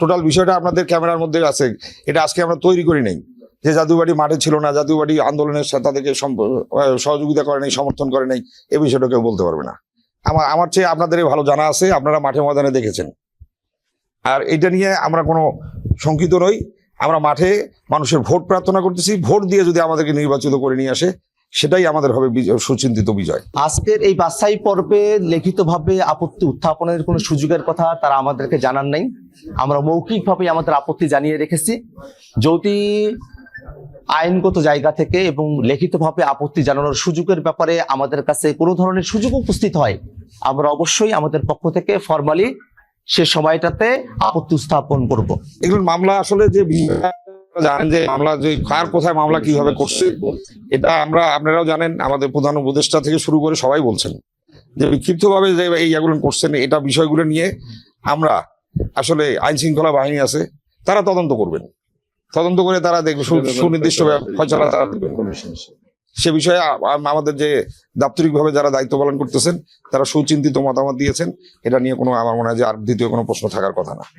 Total বিষয়টা আপনাদের ক্যামেরার মধ্যে আছে। এটা আজকে আমরা তৈরি করি নাই। যে জাদুবাড়ি মাঠে ছিল না, জাদুবাড়ি আন্দোলনের তাদেরকে সহযোগিতা করে নাই, সমর্থন করে নাই, এ বিষয়টা কেউ বলতে পারবে না। আমার আমার চেয়ে আপনাদের ভালো জানা আছে, আপনারা মাঠে ময়দানে দেখেছেন। আর এটা নিয়ে আমরা কোনো শঙ্কিত নই। আমরা মাঠে মানুষের ভোট প্রার্থনা করতেছি। ভোট দিয়ে যদি আমাদেরকে নির্বাচিত করে নিয়ে আসে সেটাই আমাদের হবে সুচিন্তিত বিজয়। আজকের এই বাছাই পর্বে লিখিতভাবে আপত্তি উত্থাপনের কোনো সুযোগের কথা তারা আমাদেরকে জানান নাই। আমরা মৌখিকভাবে আমাদের আপত্তি জানিয়ে রেখেছি। যদি আইনগত জায়গা থেকে এবং লিখিতভাবে আপত্তি জানানোর সুযোগের ব্যাপারে আমাদের কাছে কোনো ধরনের সুযোগ উপস্থিত হয় আমরা অবশ্যই আমাদের পক্ষ থেকে ফর্মালি সে সময়টাতে আপত্তি উত্থাপন করব। এগুলো মামলা আসলে যে জানেন যে মামলা যে কার কোথায় মামলা কীভাবে করছে, এটা আমরা, আপনারাও জানেন, আমাদের প্রধান উপদেষ্টা থেকে শুরু করে সবাই বলছেন। যে বিক্ষিপ্তভাবে যে এই এগুলো করছেন, এটা বিষয়গুলো নিয়ে আমরা আসলে আইন শৃঙ্খলা বাহিনী আছে, তারা তদন্ত করবেন। তদন্ত করে তারা দেখবে সুনির্দিষ্ট ফয়সলা তারা। সে বিষয়ে আমাদের যে দাপ্তরিকভাবে যারা দায়িত্ব পালন করতেছেন, তারা সুচিন্তিত মতামত দিয়েছেন। এটা নিয়ে কোনো, আমার মনে হয় যে আর দ্বিতীয় কোনো প্রশ্ন থাকার কথা না।